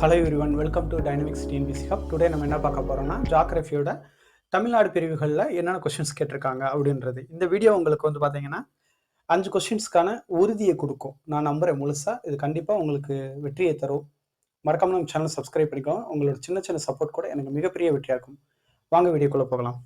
Hello every welcome to Dynamics TNPSC hub today நம்ம என்ன பார்க்க போகிறோம்னா ஜாக்ரஃபியோட தமிழ்நாடு பிரிவுகளில் என்னென்ன கொஷின்ஸ் கேட்டிருக்காங்க அப்படின்றது. இந்த வீடியோ உங்களுக்கு வந்து பார்த்தீங்கன்னா அஞ்சு கொஷின்ஸ்க்கான உறுதியை கொடுக்கும். நான் நம்புகிறேன் முழுசாக இது கண்டிப்பாக உங்களுக்கு வெற்றியை தரும். மறக்காமல் நம்ம சேனல் சப்ஸ்கிரைப் பண்ணிக்கோங்க. உங்களோட சின்ன சின்ன சப்போர்ட் கூட எனக்கு மிகப்பெரிய வெற்றியாக இருக்கும். வாங்க வீடியோக்குள்ளே போகலாம்.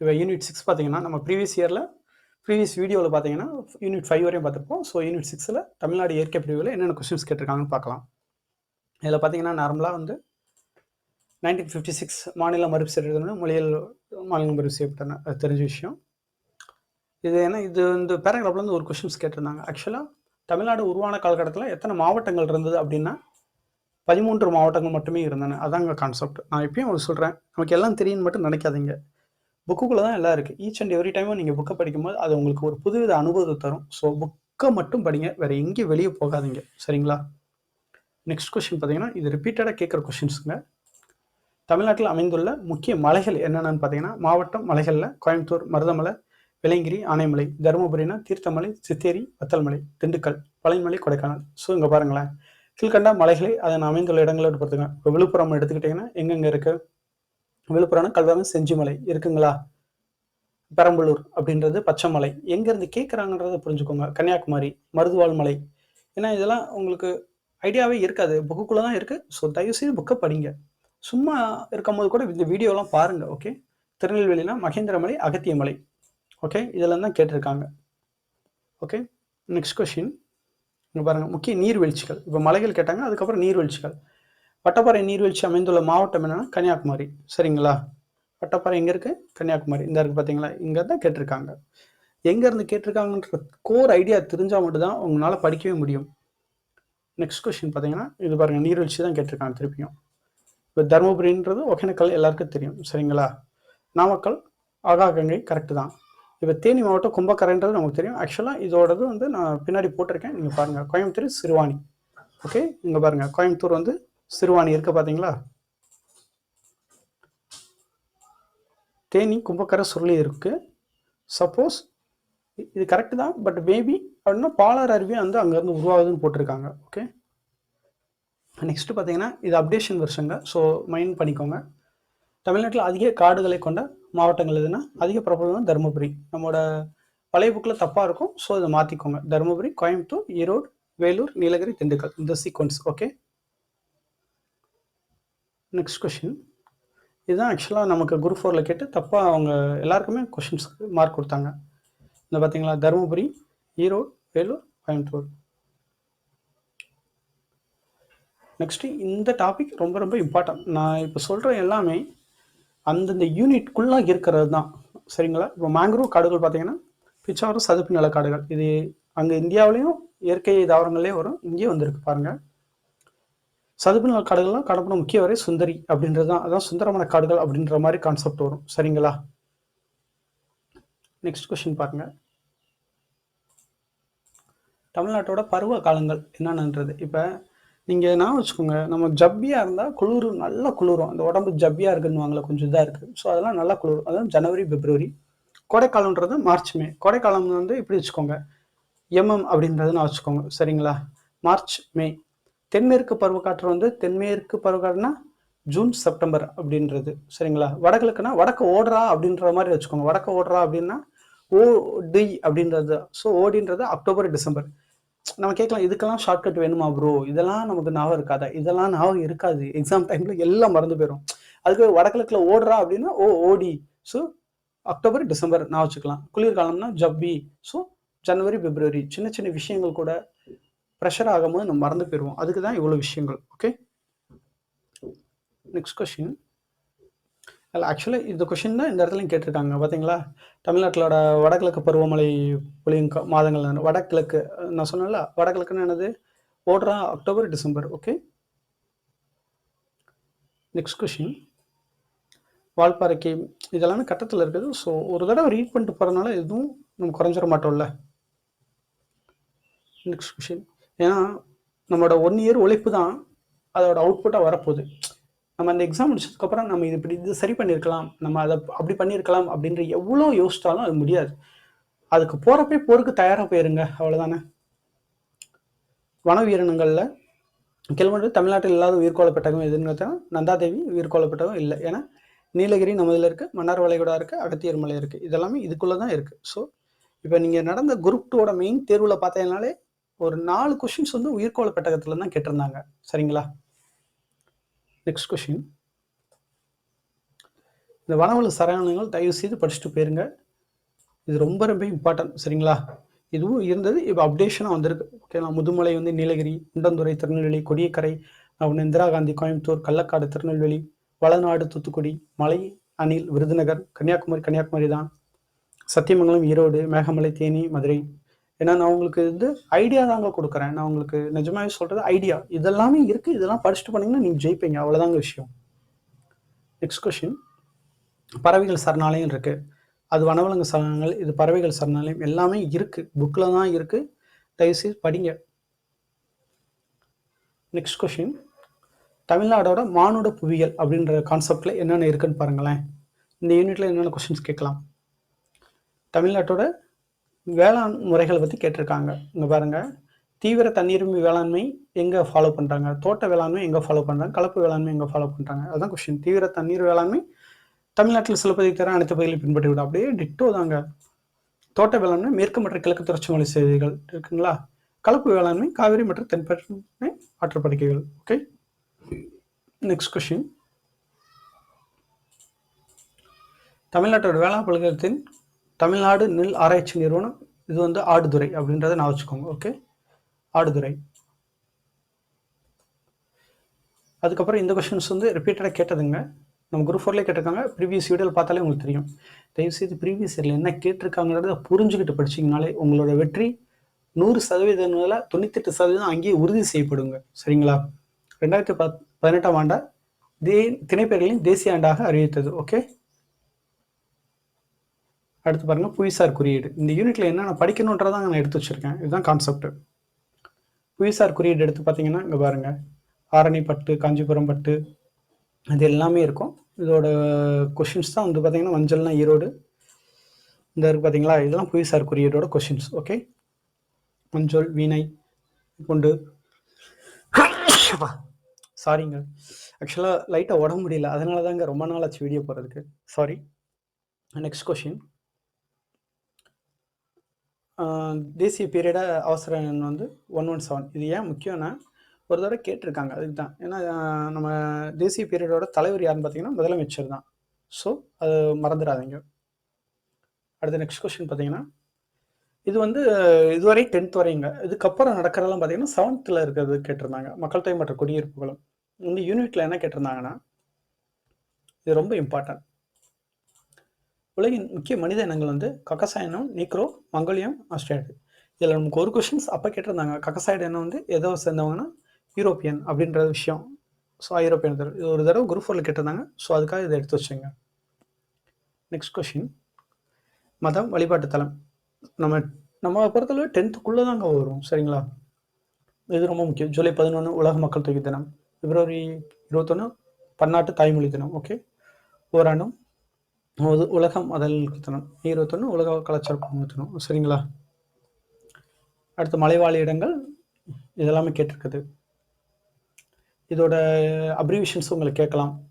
இப்போ யூனிட் சிக்ஸ் பார்த்தீங்கன்னா நம்ம ப்ரீவியஸ் இயரில் ப்ரீவியஸ் வீடியோவில் பார்த்தீங்கன்னா யூனிட் ஃபைவ் வரையும் பார்த்துருப்போம் ஸோ யூனிட் சிக்ஸில் தமிழ்நாடு இயற்கை பிரிவில் என்னென்ன கொஸ்டின்ஸ் கேட்டிருக்காங்கன்னு பார்க்கலாம் இதில் பார்த்தீங்கன்னா நார்மலாக வந்து நைன்டீன் ஃபிஃப்டி சிக்ஸ் மாநில மறுசீரமைப்பு மொழியில் மாநிலம் மறுப்பு செய்யப்பட்டன அது தெரிஞ்ச விஷயம். இது ஏன்னா இது இந்த பேராகிராஃப்லேருந்து ஒரு கொஸ்டின்ஸ் கேட்டிருந்தாங்க. ஆக்சுவலாக தமிழ்நாடு உருவான காலகட்டத்தில் எத்தனை மாவட்டங்கள் இருந்தது அப்படின்னா பதிமூன்று மாவட்டங்கள் மட்டுமே இருந்தன. அதாங்க கான்செப்ட் நான் எப்பயும் உங்களுக்கு சொல்கிறேன் நமக்கு எல்லாம் தெரியும்னு மட்டும் நினைக்காதீங்க. புக்குக்குள்ளே தான் எல்லாம் இருக்குது ஈச் அண்ட் எவ்ரி டைமும் நீங்கள் புக்கை படிக்கும்போது அது உங்களுக்கு ஒரு புதுவித அனுபவத்தை தரும். ஸோ புக்கை மட்டும் படிங்க. வேறு எங்கேயும் வெளியே போகாதீங்க. சரிங்களா? நெக்ஸ்ட் கொஷின் பார்த்தீங்கன்னா இது ரிப்பீட்டடாக கேட்குற கொஷின்ஸுங்க தமிழ்நாட்டில் அமைந்துள்ள முக்கிய மலைகள் என்னென்னு பார்த்தீங்கன்னா மாவட்டம் மலைகளில் கோயம்புத்தூர் மருதமலை விலங்கிரி ஆனைமலை தருமபுரினா தீர்த்தமலை சித்தேரி வத்தல்மலை திண்டுக்கல் பழனிமலை கொடைக்கானல். ஸோ இங்கே பாருங்களேன். கீழ்கண்டா மலைகளை அதன் அமைந்துள்ள இடங்களை பொறுத்துங்க. இப்போ விழுப்புரம் எடுத்துக்கிட்டிங்கன்னா எங்கெங்கே இருக்குது விழுப்புரம்னா கல்வாங்க செஞ்சிமலை இருக்குங்களா? பெரம்பலூர் அப்படின்றது பச்சைமலை. எங்கேருந்து கேட்குறாங்கன்றத புரிஞ்சுக்கோங்க. கன்னியாகுமரி மருதுவாள் மலை. ஏன்னா இதெல்லாம் உங்களுக்கு ஐடியாவே இருக்காது. புக்குக்குள்ளே தான் இருக்குது ஸோ தயவுசெய்து புக்கை படிங்க. சும்மா இருக்கும் போது கூட இந்த வீடியோலாம் பாருங்கள் ஓகே திருநெல்வேலினா மகேந்திரமலை அகத்தியமலை ஓகே இதெல்லாம் தான் கேட்டிருக்காங்க. ஓகே நெக்ஸ்ட் கொஷின் இங்கே பாருங்கள் முக்கிய நீர்வீழ்ச்சிகள். இப்போ மலைகள் கேட்டாங்க அதுக்கப்புறம் நீர்வீழ்ச்சிகள். வட்டப்பாறை நீர்வீழ்ச்சி அமைந்துள்ள மாவட்டம் என்னன்னா கன்னியாகுமரி. சரிங்களா? வட்டப்பாறை எங்கே இருக்குது கன்னியாகுமரி. இந்த இருக்குது பார்த்தீங்களா இங்கே தான் கேட்டிருக்காங்க எங்கேருந்து கேட்டிருக்காங்கன்ற கோர் ஐடியா தெரிஞ்சால் மட்டும்தான் உங்களால் படிக்கவே முடியும். நெக்ஸ்ட் கொஸ்டின் பார்த்தீங்கன்னா இது பாருங்கள் நீர்வீழ்ச்சி தான் கேட்டிருக்காங்க திருப்பியும். இப்போ தருமபுரின்றது ஒகேனக்கல் எல்லாருக்கும் தெரியும். சரிங்களா? நாமக்கல் ஆகாகங்கை கரெக்டு தான். இப்போ தேனி மாவட்டம் கும்பக்கரைன்றது நமக்கு தெரியும். ஆக்சுவலாக இதோடது வந்து நான் பின்னாடி போட்டிருக்கேன். நீங்கள் பாருங்கள் கோயம்புத்தூர் சிறுவாணி. ஓகே இங்கே பாருங்கள் கோயம்புத்தூர் வந்து சிறுவாணி இருக்க பார்த்தீங்களா தேனி கும்பக்கரை சுருளி இருக்கு. சப்போஸ் இது கரெக்டு தான் பட் மேபி அப்படின்னா பாலார் அருவி வந்து அங்கேருந்து உருவாகுதுன்னு போட்டிருக்காங்க ஓகே நெக்ஸ்ட்டு பார்த்தீங்கன்னா இது அப்டேஷன் வருஷங்க ஸோ மைண்ட் பண்ணிக்கோங்க. தமிழ்நாட்டில் அதிக காடுகளை கொண்ட மாவட்டங்கள் எதுனா அதிக பிரபலம் தருமபுரி. நம்மளோட பழைய புக்கில் தப்பாக இருக்கும் ஸோ இதை மாற்றிக்கோங்க தருமபுரி கோயம்புத்தூர் ஈரோடு வேலூர் நீலகிரி திண்டுக்கல் இந்த சீக்வன்ஸ் ஓகே நெக்ஸ்ட் கொஷின் இதுதான் ஆக்சுவலாக நமக்கு குரூப் ஃபோரில் கேட்டு தப்பாக அவங்க எல்லாருக்குமே கொஷின்ஸ்க்கு மார்க் கொடுத்தாங்க. இந்த பார்த்தீங்களா தருமபுரி ஈரோடு வேலூர் கோயம்புத்தூர். நெக்ஸ்ட்டு இந்த டாபிக் ரொம்ப ரொம்ப இம்பார்ட்டன்ட் நான் இப்போ சொல்கிற எல்லாமே அந்தந்த யூனிட்குள்ளே இருக்கிறது தான் சரிங்களா? இப்போ மேங்க்ரோவ் காடுகள் பார்த்தீங்கன்னா பிச்சாவரம் சதுப்பு நில காடுகள். இது அங்கே இந்தியாவிலையும் இயற்கை தாவரங்களே வரும். இங்கேயே வந்திருக்கு பாருங்கள் சதுப்பு நில காடுகள்லாம் காணப்படும் முக்கிய வரை சுந்தரி அப்படின்றது தான் அதான் சுந்தரமான காடுகள் அப்படின்ற மாதிரி கான்செப்ட் வரும். சரிங்களா? நெக்ஸ்ட் கொஸ்டின் பாருங்க. தமிழ்நாட்டோட பருவ காலங்கள் என்னென்னன்றது? இப்போ நீங்கள் நான் வச்சுக்கோங்க நம்ம ஜப்பியாக இருந்தால் குளிர் நல்லா குளிரும். அந்த உடம்பு ஜப்பியாக இருக்குன்னு கொஞ்சம் இதாக இருக்குது ஸோ அதெல்லாம் நல்லா குளிரும். அதான் ஜனவரி பிப்ரவரி. கோடைக்காலம்ன்றது மார்ச் மே. கோடைக்காலம் வந்து இப்படி வச்சுக்கோங்க. எம்எம் அப்படின்றது நான் வச்சுக்கோங்க. சரிங்களா? March May. தென்மேற்கு பருவக்காற்று வந்து தென்மேற்கு பருவக்காற்றுனா ஜூன் செப்டம்பர் அப்படின்றது. சரிங்களா? வடகிழக்குனா வடக்கு ஓடுறா அப்படின்ற மாதிரி வச்சுக்கோங்க. வடக்கு ஓடுறா அப்படின்னா ஓடி அப்படின்றது. ஸோ ஓடின்றது அக்டோபர் டிசம்பர். நம்ம கேட்கலாம் இதுக்கெல்லாம் ஷார்ட்கட் வேணுமா ப்ரோ இதெல்லாம் நமக்கு ஞாபகம் இருக்காதா? இதெல்லாம் ஞாபகம் இருக்காது. எக்ஸாம் டைம்ல எல்லாம் மறந்து போயிடும் அதுக்கு வடகிழக்கில் ஓடுறா அப்படின்னா ஓ ஓடி. ஸோ அக்டோபர் டிசம்பர் நான் வச்சுக்கலாம். குளிர்காலம்னா ஜப்பி. ஸோ ஜனவரி பிப்ரவரி. சின்ன சின்ன விஷயங்கள் கூட ப்ரெஷர் ஆகும்போது நம்ம மறந்து போயிடுவோம். அதுக்கு தான் இவ்வளோ விஷயங்கள். ஓகே நெக்ஸ்ட் கொஷின் இல்லை ஆக்சுவலாக இந்த கொஷின் தான் இந்த இடத்துலையும் கேட்டிருக்காங்க. பார்த்தீங்களா தமிழ்நாட்டிலோட வடகிழக்கு பருவமழை பொழியும் மாதங்கள் வடகிழக்கு. நான் சொன்னேன்ல வடகிழக்குன்னு என்னது? ஓடுறா October December. Okay next question வால்பாறைக்கு இதெல்லாம் கட்டத்தில் இருக்குது. ஸோ ஒரு தடவை ரீட் பண்ணிட்டு போகிறதுனால எதுவும் நம்ம குறைஞ்சிட மாட்டோம்ல. நெக்ஸ்ட் கொஷின் ஏன்னா நம்மளோட ஒன் இயர் உழைப்பு தான் அதோட அவுட்புட்டாக வரப்போகுது. நம்ம அந்த எக்ஸாம் முடிச்சதுக்கப்புறம் நம்ம இது இப்படி இது சரி பண்ணியிருக்கலாம். நம்ம அதை அப்படி பண்ணியிருக்கலாம் அப்படின்ற எவ்வளோ யோசித்தாலும் அது முடியாது. அதுக்கு போகிறப்பே போருக்கு தயாராக போயிருங்க. அவ்வளோதானே வன உயிரினங்களில் கேள்வி தமிழ்நாட்டில் இல்லாத உயிர்கோள பெட்டகம் எதுன்னு பார்த்தா நந்தாதேவி உயிர்கோள பெட்டகம் இல்லை. ஏன்னா நீலகிரி நம்மதில் இருக்குது மன்னார் வளைகுடா இருக்குது அகத்தியர் மலை இருக்குது இதெல்லாமே இதுக்குள்ளே தான் இருக்குது ஸோ இப்போ நீங்கள் நடந்த குரூப் டூவோட மெயின் தேர்வில் பார்த்தீங்கனாலே ஒரு நாலு கொஷின்ஸ் வந்து உயிர்கோள பெட்டகத்தில் தான் கேட்டிருந்தாங்க. சரிங்களா? நெக்ஸ்ட் கொஷின் இந்த வனவள சரணங்கள் தயவு செய்து படிச்சுட்டு போயிருங்க. இது ரொம்ப ரொம்ப இம்பார்ட்டன்ட் சரிங்களா? இதுவும் இருந்தது. இப்போ அப்டேஷனாக வந்திருக்கு. ஓகேங்களா முதுமலை வந்து நீலகிரி குண்டந்துறை திருநெல்வேலி கொடியக்கரை அப்புறம் இந்திரா காந்தி கோயம்புத்தூர் கள்ளக்காடு திருநெல்வேலி வளநாடு தூத்துக்குடி மலை அணில் விருதுநகர் கன்னியாகுமரி கன்னியாகுமரி தான் சத்தியமங்கலம் ஈரோடு மேகமலை தேனி மதுரை. ஏன்னா நான் உங்களுக்கு வந்து ஐடியா தாங்க கொடுக்குறேன். நான் உங்களுக்கு நிஜமாவே சொல்கிறது ஐடியா இதெல்லாமே இருக்குது இதெல்லாம் படிச்சுட்டு போனீங்கன்னா நீங்கள் ஜெயிப்பீங்க. அவ்வளோதாங்க விஷயம். நெக்ஸ்ட் கொஷின் பறவைகள் சரணாலயம் இருக்குது அது வனவிலங்கு சரணங்கள் இது பறவைகள் சரணாலயம் எல்லாமே இருக்குது புக்கில் தான் இருக்குது தயவுசெய்து படிங்க. நெக்ஸ்ட் கொஷின் தமிழ்நாடோட மானுட புவியியல் அப்படின்ற கான்செப்டில் என்னென்ன இருக்குன்னு பாருங்களேன். இந்த யூனிட்டில் என்னென்ன கொஷின்ஸ் கேட்கலாம்? தமிழ்நாட்டோட வேளாண் முறைகளை பற்றி கேட்டிருக்காங்க. இங்கே பாருங்கள் தீவிர தண்ணீர்மை வேளாண்மை எங்கே ஃபாலோ பண்ணுறாங்க தோட்ட வேளாண்மை எங்கே ஃபாலோ பண்ணுறாங்க கலப்பு வேளாண்மை எங்கே ஃபாலோ பண்ணுறாங்க அதுதான் கொஷின் தீவிர தண்ணீர் வேளாண்மை தமிழ்நாட்டில் சிலப்பதிக்கு தர அனைத்து பகுதிகளையும் பின்பற்றி விடும் அப்படியே டிட்டோ தாங்க. தோட்ட வேளாண்மை மேற்கு மற்றும் கிழக்கு தொடர்ச்சி மலை செய்திகள் இருக்குங்களா? கலப்பு வேளாண்மை காவிரி மற்றும் தென்பெருமை ஆற்றுப்படுக்கைகள் ஓகே நெக்ஸ்ட் கொஷின் தமிழ்நாட்டோட வேளாண் பல்கலத்தின் தமிழ்நாடு நெல் ஆராய்ச்சி நிறுவனம் இது வந்து ஆடுதுறை அப்படின்றத நான் வச்சுக்கோங்க ஓகே ஆடுதுறை. அதுக்கப்புறம் இந்த கொஷின்ஸ் வந்து ரிப்பீட்டடாக கேட்டதுங்க. நம்ம குரூப் ஃபோர்லேயே கேட்டிருக்காங்க. ப்ரீவியஸ் வீடியோவில் பார்த்தாலே உங்களுக்கு தெரியும். தயவுசெய்து ப்ரீவியஸ் இயரில் என்ன கேட்டிருக்காங்கிறத புரிஞ்சுக்கிட்டு படிச்சிங்கனாலே உங்களோட வெற்றி நூறு சதவீதங்கள தொண்ணூத்தெட்டு சதவீதம் அங்கேயே உறுதி செய்யப்படுங்க. சரிங்களா? ரெண்டாயிரத்தி பத் பதினெட்டாம் ஆண்டா தே திணைப்பெயர்களின் தேசிய ஆண்டாக அறிவித்தது ஓகே அடுத்து பாருங்கள் புவிசார் குறியீடு. இந்த யூனிட்டில் என்னென்ன படிக்கணுன்றதான் நான் எடுத்து வச்சுருக்கேன். இதுதான் கான்செப்ட் புவிசார் குறியீடு எடுத்து பார்த்தீங்கன்னா இங்கே பாருங்கள் ஆரணி பட்டு காஞ்சிபுரம் பட்டு அது எல்லாமே இருக்கும். இதோட கொஷின்ஸ் தான் வந்து பார்த்தீங்கன்னா மஞ்சள்னா ஈரோடு. இந்த இருக்கு பார்த்தீங்களா இதெல்லாம் புவிசார் குறியீடோட கொஷின்ஸ் ஓகே மஞ்சள் வீணை கொண்டு. சாரிங்க ஆக்சுவலாக லைட்டாக உடம்பு முடியல. அதனால தாங்க ரொம்ப நாள் ஆச்சு வீடியோ போகிறதுக்கு சாரி நெக்ஸ்ட் கொஷின் தேசிய பீரியடை அவசர எண் வந்து ஒன் ஒன் செவன். இது ஏன் முக்கியம்னா ஒரு தடவை கேட்டிருக்காங்க அதுக்கு தான். ஏன்னா நம்ம தேசிய பீரியடோட தலைவர் யாருன்னு பார்த்தீங்கன்னா முதலமைச்சர் தான். ஸோ அது மறந்துடாதீங்க. அடுத்த நெக்ஸ்ட் கொஸ்டின் பார்த்தீங்கன்னா இது வந்து இதுவரை டென்த் வரைங்க. இதுக்கப்புறம் நடக்கிறதெல்லாம் பார்த்தீங்கன்னா செவன்த்தில் இருக்கிறது கேட்டிருந்தாங்க. மக்கள் தொகை மற்றும் குடியிருப்புகளும். இந்த யூனிட்டில் என்ன கேட்டிருந்தாங்கன்னா இது ரொம்ப இம்பார்ட்டன்ட் உலகின் முக்கிய மனித இனங்கள் வந்து கக்கசாயனம் நீக்ரோ மங்கோலியம் ஆஸ்திரேலியா இதில் நமக்கு ஒரு கொஷின்ஸ் அப்போ கேட்டிருந்தாங்க. கக்கசாய்டு இனம் வந்து? எதோ சேர்ந்தவங்கன்னா யூரோப்பியன் அப்படின்ற விஷயம். ஸோ ஐரோப்பியன் தடவை இது ஒரு தடவை குரூப் ஃபோரில் கேட்டிருந்தாங்க. ஸோ அதுக்காக இதை எடுத்து வச்சுங்க. நெக்ஸ்ட் கொஷின் மதம் வழிபாட்டு தலம். நம்ம நம்ம பொறுத்தளவு டென்த்துக்குள்ளே தாங்க வரும். சரிங்களா? இது ரொம்ப முக்கியம். ஜூலை பதினொன்று உலக மக்கள் தொகை தினம். பிப்ரவரி இருபத்தொன்று பன்னாட்டு தாய்மொழி தினம். ஓகே ஓராண்டும் உது- உலகம் மதநலக்கு தினம் இருபத்தொன்று உலக கலாச்சார பண்பு சரிங்களா? அடுத்து மலைவாழ் இடங்கள் இதெல்லாமே கேட்டிருக்குது. இதோட அப்ரிவிஷன்ஸ் உங்களுக்கு கேட்கலாம்.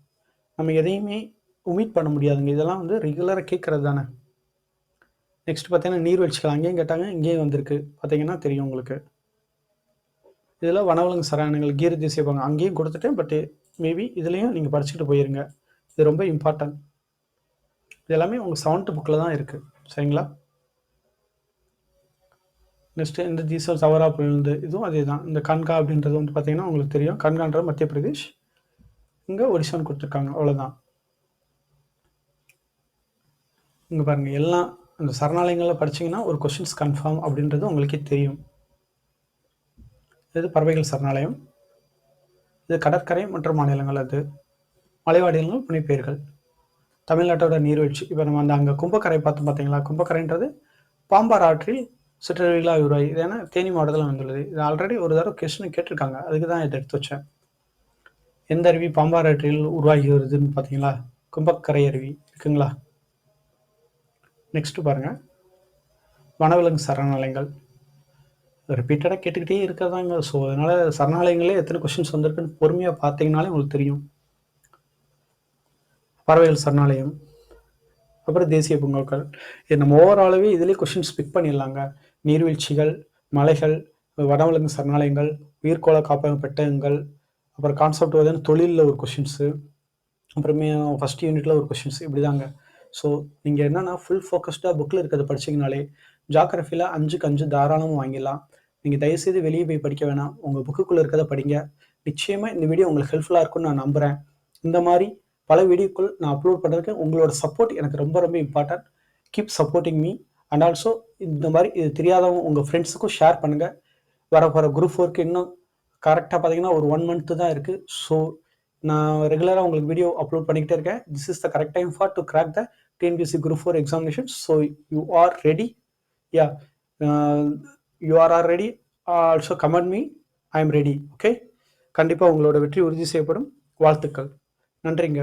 நம்ம எதையுமே உமீட் பண்ண முடியாதுங்க. இதெல்லாம் வந்து ரெகுலராக கேட்குறது தானே. நெக்ஸ்ட் பார்த்தீங்கன்னா நீர்வீழ்ச்சிகள். அங்கேயும் கேட்டாங்க இங்கேயும் வந்திருக்கு. பார்த்தீங்கன்னா தெரியும் உங்களுக்கு. இதில் வனவிலங்கு சரணங்கள் கீர தேசிய அங்கேயும் கொடுத்துட்டேன் பட் மேபி இதுலேயும் நீங்கள் படிச்சுட்டு போயிருங்க. இது ரொம்ப இம்பார்ட்டன்ட் இது எல்லாமே உங்கள் செவன்த் புக்கில் தான் இருக்குது சரிங்களா? நெக்ஸ்ட்டு இந்த ஜீசர் சவரா புயல்ந்து இதுவும் அதே தான். இந்த கன்கா அப்படின்றது வந்து பார்த்தீங்கன்னா உங்களுக்கு தெரியும். கன்கான்றது மத்திய பிரதேஷ். இங்கே ஒடிசான்னு கொடுத்துருக்காங்க. அவ்வளோதான் இங்கே பாருங்கள் எல்லாம் அந்த சரணாலயங்களில் படிச்சீங்கன்னா ஒரு கொஷின்ஸ் கன்ஃபார்ம் அப்படின்றது உங்களுக்கே தெரியும். இது பறவைகள் சரணாலயம். இது கடற்கரை மற்றும் மாநிலங்கள் அது. மலைவாடிகளும் புனைப்பெயர்கள். தமிழ்நாட்டோட நீர்வீழ்ச்சி. இப்போ நம்ம அந்த அங்கே கும்பக்கரை பார்த்தோம் பார்த்தீங்களா? கும்பக்கரைன்றது பாம்பார் ஆற்றில் சிற்றறிவிழா உருவாகி இது ஏன்னா தேனி மாவட்டத்தில் வந்துள்ளது இது ஆல்ரெடி ஒரு தடவை கொஸ்டின் கேட்டிருக்காங்க. அதுக்கு தான் இதை எடுத்து வச்சேன். எந்த அருவி பாம்பார் ஆற்றில் உருவாகி வருதுன்னு பார்த்தீங்களா? கும்பக்கரை அருவி. இருக்குங்களா? நெக்ஸ்ட் பாருங்க. வனவிலங்கு சரணாலயங்கள். ரிப்பீட்டடாக கேட்டுக்கிட்டே இருக்கிறதாங்க. ஸோ அதனால் சரணாலயங்களே எத்தனை கொஷின்ஸ் வந்திருக்குன்னு பொறுமையாக பார்த்தீங்கனாலே உங்களுக்கு தெரியும். பறவைகள் சரணாலயம் அப்புறம் தேசிய பூங்காக்கள். இது நம்ம ஓவராலாகவே இதுலேயே கொஷின்ஸ் பிக் பண்ணிடலாங்க. நீர்வீழ்ச்சிகள் மலைகள் வனவிலங்கு சரணாலயங்கள் உயிர்கோள காப்பக பெட்டகங்கள் அப்புறம் கான்செப்ட் வந்து தொழிலில் ஒரு கொஷின்ஸு அப்புறமே ஃபஸ்ட் யூனிட்டில் ஒரு கொஷின்ஸ் இப்படி தாங்க ஸோ நீங்கள் என்னென்னா ஃபுல் ஃபோக்கஸ்டாக புக்கில் இருக்கிறத படிச்சிங்கனாலே ஜாகிரஃபியில் அஞ்சுக்கு அஞ்சு தாராளமாக வாங்கிடலாம். நீங்கள் தயவுசெய்து வெளியே போய் படிக்க வேணாம். உங்கள் புக்குக்குள்ளே இருக்கிறத படிங்க. நிச்சயமாக இந்த வீடியோ உங்களுக்கு ஹெல்ப்ஃபுல்லாக இருக்கும்னு நான் நம்புகிறேன் இந்த மாதிரி பல வீடியோக்கள் நான் அப்லோட் பண்ணியிருக்கேன் உங்களோட சப்போர்ட் எனக்கு ரொம்ப ரொம்ப important keep supporting me and also இந்த மாதிரி இது தெரியாதவங்க உங்கள் ஃப்ரெண்ட்ஸுக்கும் ஷேர் பண்ணுங்கள் வர வர குரூப் ஒர்க் இன்னும் கரெக்டாக பார்த்தீங்கன்னா ஒரு ஒன் மந்த்து தான் இருக்குது ஸோ நான் ரெகுலராக உங்களுக்கு வீடியோ அப்லோட் பண்ணிக்கிட்டே இருக்கேன். This is the correct time for to crack the TNPSC group four examination so you are ready ya you are are ready also comment me I am ready okay கண்டிப்பாக உங்களோட வெற்றி உறுதி செய்யப்படும். வாழ்த்துக்கள். நன்றிங்க.